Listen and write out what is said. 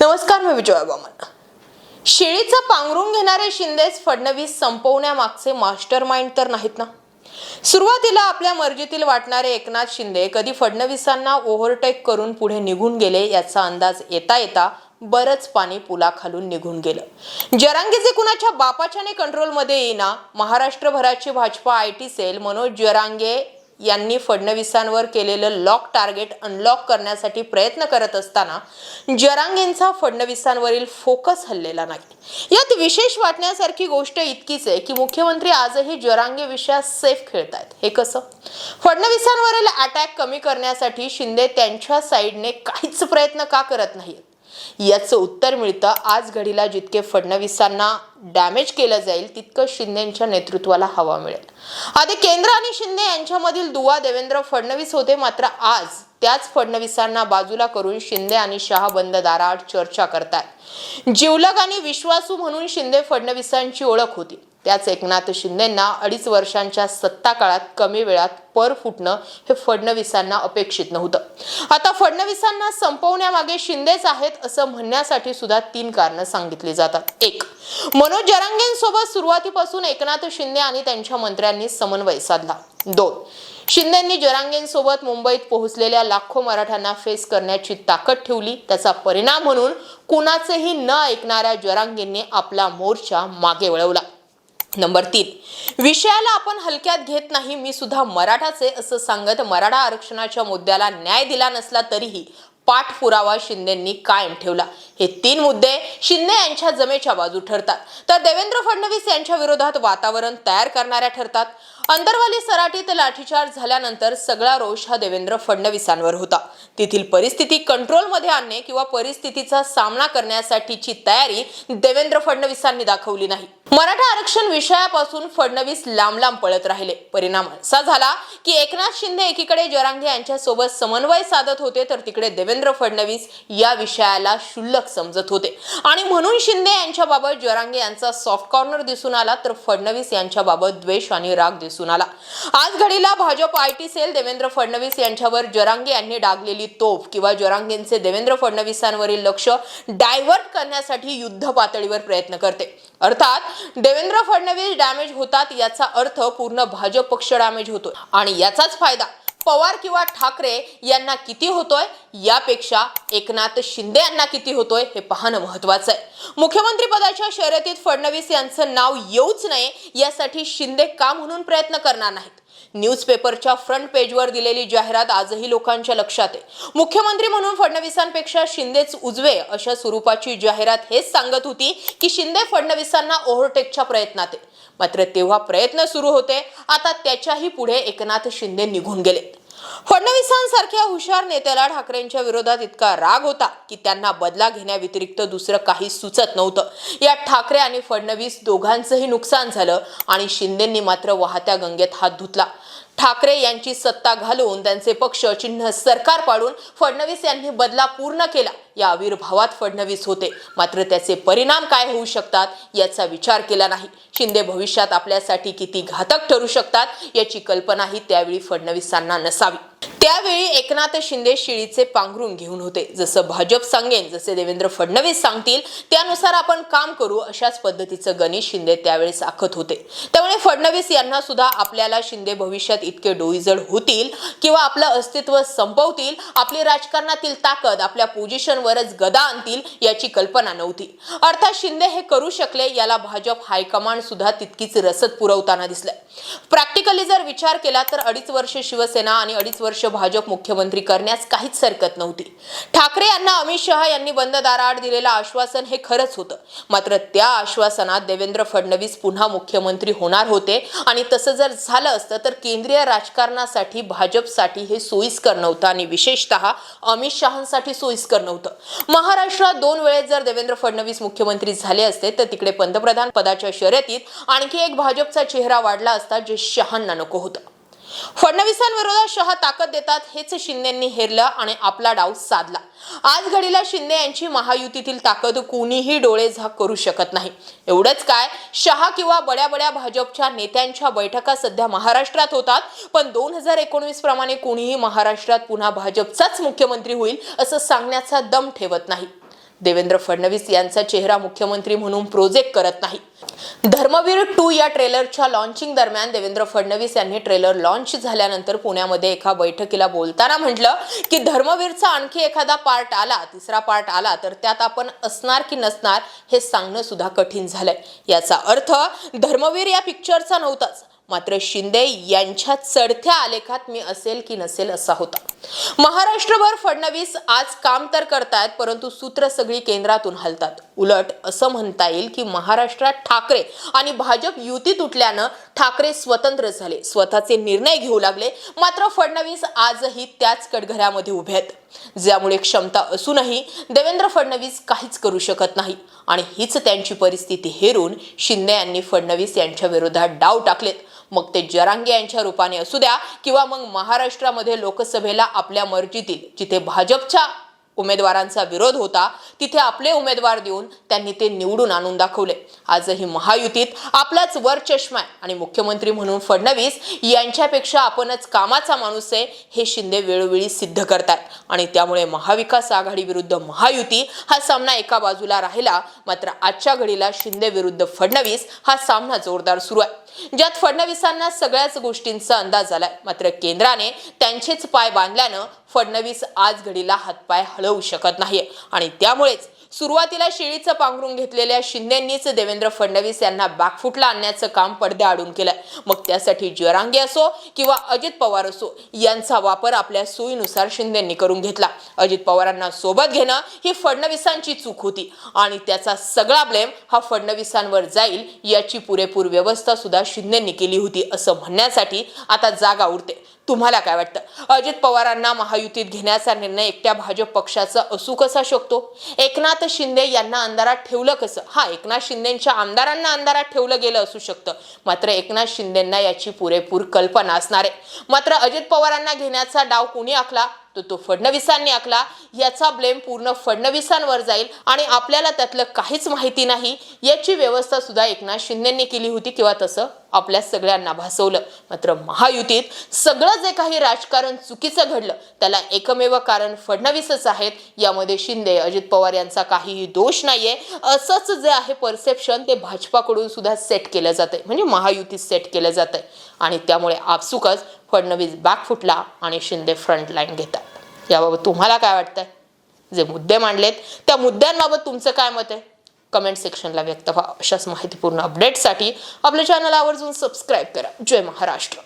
नमस्कार मी विजय बामन. शेळीचं पांघरून घेणारे शिंदेच फडणवीस संपवण्यामागचे मास्टर माइंड तर नाहीत ना? सुरुवातीला आपल्या मर्जीतील वाटणारे एकनाथ शिंदे कधी फडणवीसांना ओव्हरटेक करून पुढे निघून गेले याचा अंदाज येता येता बरंच पाणी पुलाखालून निघून गेलं. जरांगेचे कुणाच्या बापाच्याने कंट्रोलमध्ये येईना? महाराष्ट्रभराची Bhajapa I T cell Manoj Jarange यांनी फडणवीसांवर केलेलं लॉक टार्गेट अनलॉक करण्यासाठी प्रयत्न करत असताना जरांगेंचा फडणवीसांवरील फोकस हल्लेला नाही. यात विशेष वाटण्यासारखी गोष्ट इतकीच आहे की मुख्यमंत्री आजही जरांगे विषयात सेफ खेळतायत. हे कसं? फडणवीसांवरील अटॅक कमी करण्यासाठी शिंदे त्यांच्या साईडने काहीच प्रयत्न का करत नाहीत याचं उत्तर मिळतं. आज घडीला जितके फडणवीसांना डॅमेज केलं जाईल तितकं शिंदेच्या नेतृत्वाला हवा मिळेल. आधी केंद्र आणि शिंदे यांच्यामधील दुवा देवेंद्र फडणवीस होते. मात्र आज त्याच फडणवीसांना बाजूला करून शिंदे आणि शहा बंद दाराआड चर्चा करतात जिवलग आणि विश्वासू म्हणून शिंदे फडणवीसांची ओळख होती. त्याच एकनाथ शिंदेंना अडीच वर्षांच्या सत्ता काळात कमी वेळात पर फुटणं हे फडणवीसांना अपेक्षित नव्हतं. आता फडणवीसांना संपवण्यामागे शिंदेच आहेत असं म्हणण्यासाठी सुद्धा तीन कारणं सांगितली जातात. एक मनोज जरांगेंसोबत सुरुवातीपासून एकनाथ शिंदे आणि त्यांच्या मंत्र्यांनी समन्वय साधला. दोन शिंदेंनी जरांगेंसोबत मुंबईत पोहोचलेल्या लाखो मराठ्यांना फेस करण्याची ताकद ठेवली. त्याचा परिणाम म्हणून कुणाचेही न ऐकणाऱ्या जरांगेंनी आपला मोर्चा मागे वळवला. नंबर तीन. विषयाला आपण हलक्यात घेत नाही मी सुद्धा मराठाचे असं सांगत मराठा आरक्षणाच्या मुद्द्याला न्याय दिला नसला तरीही पाठपुरावा शिंदेंनी कायम ठेवला. हे तीन मुद्दे शिंदे यांच्या जमेच्या बाजू ठरतात. तर देवेंद्र फडणवीस यांच्या विरोधात वातावरण तयार करणाऱ्या ठरतात. अंतरवाली सराटीत लाठीचार्ज झाल्यानंतर सगळा रोष हा देवेंद्र फडणवीसांवर होता. तेथील परिस्थिती कंट्रोलमध्ये आणणे किंवा परिस्थितीचा सामना करण्यासाठीची तयारी देवेंद्र फडणवीसांनी दाखवली नाही. मराठा आरक्षण विषयापासून फडणवीस लांब लांब पळत राहिले. परिणाम असा झाला की एकनाथ शिंदे एकीकडे जरांगे यांच्यासोबत समन्वय साधत होते तर तिकडे देवेंद्र फडणवीस या विषयाला क्षुल्लक समजत होते. आणि म्हणून शिंदे यांच्याबाबत जरांगे यांचा सॉफ्ट कॉर्नर दिसून आला तर फडणवीस यांच्याबाबत द्वेष आणि राग दिसून आला. आज घडीला Bhajap I T cell Devendra Fadnavis यांच्यावर जरांगे यांनी डागलेली तोफ किंवा जरांगेंचे देवेंद्र फडणवीसांवरील लक्ष डायव्हर्ट करण्यासाठी युद्ध पातळीवर प्रयत्न करते. अर्थात देवेंद्र फडणवीस डॅमेज होतात याचा अर्थ पूर्ण भाजप पक्ष डॅमेज होतो आणि याचाच फायदा पवार किंवा ठाकरे यांना किती होतोय? यापेक्षा एकनाथ शिंदे यांना किती होतोय? हे पाहणं महत्वाचं आहे. मुख्यमंत्री पदाच्या शर्यतीत फडणवीस यांचं नाव येऊच नये यासाठी शिंदे का म्हणून प्रयत्न करणार नाहीत? न्यूजपेपरच्या फ्रंट पेजवर दिलेली जाहिरात आजही लोकांच्या लक्षात आहे. मुख्यमंत्री म्हणून फडणवीसांपेक्षा शिंदेच उजवे अशा स्वरूपाची जाहिरात हेच सांगत होती की शिंदे फडणवीसांना ओव्हरटेकच्या प्रयत्नात आहे मात्र तेव्हा प्रयत्न सुरू होते आता त्याच्याही पुढे एकनाथ शिंदे निघून गेलेत. फडणवीसांसारख्या हुशार नेत्याला ठाकरेंच्या विरोधात इतका राग होता की त्यांना बदला घेण्याव्यतिरिक्त दुसरं काही सुचत नव्हतं. यात ठाकरे आणि फडणवीस दोघांचंही नुकसान झालं आणि शिंदेंनी मात्र वाहत्या गंगेत हात धुतला. ठाकरे यांची सत्ता घालून त्यांचे पक्ष चिन्ह सरकार पाडून फडणवीस यांनी बदला पूर्ण केला. या आविर्भावात फडणवीस होते. मात्र त्याचे परिणाम काय होऊ शकतात याचा विचार केला नाही. शिंदे भविष्यात आपल्यासाठी किती घातक ठरू शकतात याची कल्पनाही त्यावेळी फडणवीसांना नसावी. त्यावेळी एकनाथ शिंदे शिळीचे पांघरून घेऊन होते. जसं भाजप सांगेन जसे देवेंद्र फडणवीस सांगतील त्यानुसार आपण काम करू अशाच पद्धतीचं गणेश शिंदे त्यावेळेस आखत होते. त्यामुळे फडणवीस यांना सुद्धा आपल्याला शिंदे भविष्यात इतके डोईजड होतील किंवा आपलं अस्तित्व संपवतील आपली राजकारणातील ताकद आपल्या पोझिशनवरच गदा आणतील याची कल्पना नव्हती. अर्थात शिंदे हे करू शकले याला भाजप हायकमांड सुद्धा तितकीच रसद पुरवताना दिसलंय प्रॅक्टिकली जर विचार केला तर अडीच वर्ष शिवसेना आणि अडीच वर्ष भाजप मुख्यमंत्री करण्यास काहीच हरकत नव्हती. ठाकरे यांना अमित शहा यांनी बंद दाराआड दिलेलं आश्वासन हे खरंच होतं. मात्र त्या आश्वासनात देवेंद्र फडणवीस पुन्हा मुख्यमंत्री होणार होते आणि तसं जर झालं असतं तर केंद्रीय राजकारणासाठी भाजपसाठी हे सोयीस्कर नव्हतं आणि विशेषतः अमित शहांसाठी सोयीस्कर नव्हतं. महाराष्ट्रात दोन वेळेस जर देवेंद्र फडणवीस मुख्यमंत्री झाले असते तर तिकडे पंतप्रधान पदाच्या शर्यतीत आणखी एक भाजपचा चेहरा वाढला असता जे शहांना नको होतं. फडणवीसांविरोधात शहा ताकद देतात हेच शिंदेंनी हेरलं आणि आपला डाव साधला. आज घडीला शिंदे यांची महायुतीतील ताकद कोणीही डोळे झाक करू शकत नाही. एवढंच काय शहा किंवा बड्या बड्या भाजपच्या नेत्यांच्या बैठका सध्या महाराष्ट्रात होतात पण दोन हजार एकोणवीस प्रमाणे कोणीही महाराष्ट्रात पुन्हा भाजपचाच मुख्यमंत्री होईल असं सांगण्याचा दम ठेवत नाही. देवेंद्र फडणवीस यांचा चेहरा मुख्यमंत्री म्हणून प्रोजेक्ट करत नाही. धर्मवीर टू या ट्रेलरच्या लॉन्चिंग दरम्यान देवेंद्र फडणवीस यांनी ट्रेलर लॉन्च झाल्यानंतर पुण्यामध्ये एका बैठकीला बोलताना म्हटलं की धर्मवीरचा आणखी एखादा पार्ट आला तिसरा पार्ट आला तर त्यात आपण असणार की नसणार हे सांगणं सुद्धा कठीण झालंय. याचा अर्थ धर्मवीर या पिक्चरचा नव्हताच. मात्र शिंदे यांच्या चढत्या आलेखात मी असेल की नसेल असा होता. महाराष्ट्रभर फडणवीस आज काम तर करतायत परंतु सूत्र सगळी केंद्रातून हलतात. उलट असं म्हणता येईल की महाराष्ट्रात ठाकरे आणि भाजप युती तुटल्यानं ठाकरे स्वतंत्र झाले. स्वतःचे निर्णय घेऊ लागले. मात्र फडणवीस आजही त्याच कडघऱ्यामध्ये उभे आहेत. ज्यामुळे क्षमता असूनही देवेंद्र फडणवीस काहीच करू शकत नाही. आणि हीच त्यांची परिस्थिती हेरून शिंदे यांनी फडणवीस यांच्या विरोधात डाव टाकलेत. मग ते जरांगे यांच्या रूपाने असू द्या किंवा मग महाराष्ट्रामध्ये लोकसभेला आपल्या मर्जीतील जिथे भाजपच्या उमेदवारांचा विरोध होता तिथे आपले उमेदवार देऊन त्यांनी ते निवडून आणून दाखवले. आजही महायुतीत आपलाच वर चष्मा आहे आणि मुख्यमंत्री म्हणून फडणवीस यांच्यापेक्षा आपणच कामाचा माणूस आहे हे शिंदे वेळोवेळी सिद्ध करतात. आणि त्यामुळे महाविकास आघाडी विरुद्ध महायुती हा सामना एका बाजूला राहिला मात्र आजच्या घडीला शिंदे विरुद्ध फडणवीस हा सामना जोरदार सुरू आहे. ज्यात फडणवीसांना सगळ्याच गोष्टींचा अंदाज आलाय मात्र केंद्राने त्यांचेच पाय बांधल्यानं फडणवीस आज घडीला हातपाय हलवू शकत नाही आणि त्यामुळेच सुरुवातीला शेळीचं पांघरून घेतलेल्या शिंदेंनीच देवेंद्र फडणवीस यांना बॅकफुटला आणण्याचं काम पडद्याआडून केलंय. मग त्यासाठी जरांगे असो किंवा अजित पवार असो यांचा वापर आपल्या सोयीनुसार शिंदेंनी करून घेतला. अजित पवारांना सोबत घेणं ही फडणवीसांची चूक होती. आणि त्याचा सगळा ब्लेम हा फडणवीसांवर जाईल याची पुरेपूर व्यवस्था सुद्धा शिंदेंनी केली होती असं म्हणण्यासाठी आता जागा उरते. तुम्हाला काय वाटतं? अजित पवारांना महायुतीत घेण्याचा निर्णय एकट्या भाजप पक्षाचा असू कसा शकतो? एकनाथ शिंदे यांना अंधारात ठेवलं कसं? हा एकनाथ शिंदेच्या आमदारांना अंधारात ठेवलं गेलं असू शकतं. मात्र एकनाथ शिंदेंना याची पुरेपूर कल्पना असणार आहे. मात्र अजित पवारांना घेण्याचा डाव कुणी आखला? तो तो फडणवीसांनी आखला. याचा ब्लेम पूर्ण फडणवीसांवर जाईल आणि आपल्याला त्यातलं काहीच माहिती नाही. याची व्यवस्था सुद्धा एकनाथ शिंदेंनी केली होती किंवा तसं? आपल्या सगळ्यांना भासवलं. मात्र महायुतीत सगळं जे काही राजकारण चुकीचं घडलं त्याला एकमेव कारण फडणवीसच आहेत. यामध्ये शिंदे अजित पवार यांचा काहीही दोष नाहीये. असंच जे आहे परसेप्शन ते भाजपाकडून सुद्धा सेट केलं जातंय. म्हणजे महायुतीत सेट केलं जातंय. आणि त्यामुळे आपसुकच फडणवीस बॅक फुटला आणि शिंदे फ्रंट लाईन घेतात. याबाबत तुम्हाला काय वाटतंय? जे मुद्दे मांडलेत त्या मुद्द्यांबाबत तुमचं काय मत आहे? कमेंट सेक्शनला व्यक्त व्हा. अशाच माहितीपूर्ण अपडेटसाठी आपल्या चॅनल आवर्जून सबस्क्राईब करा. जय महाराष्ट्र.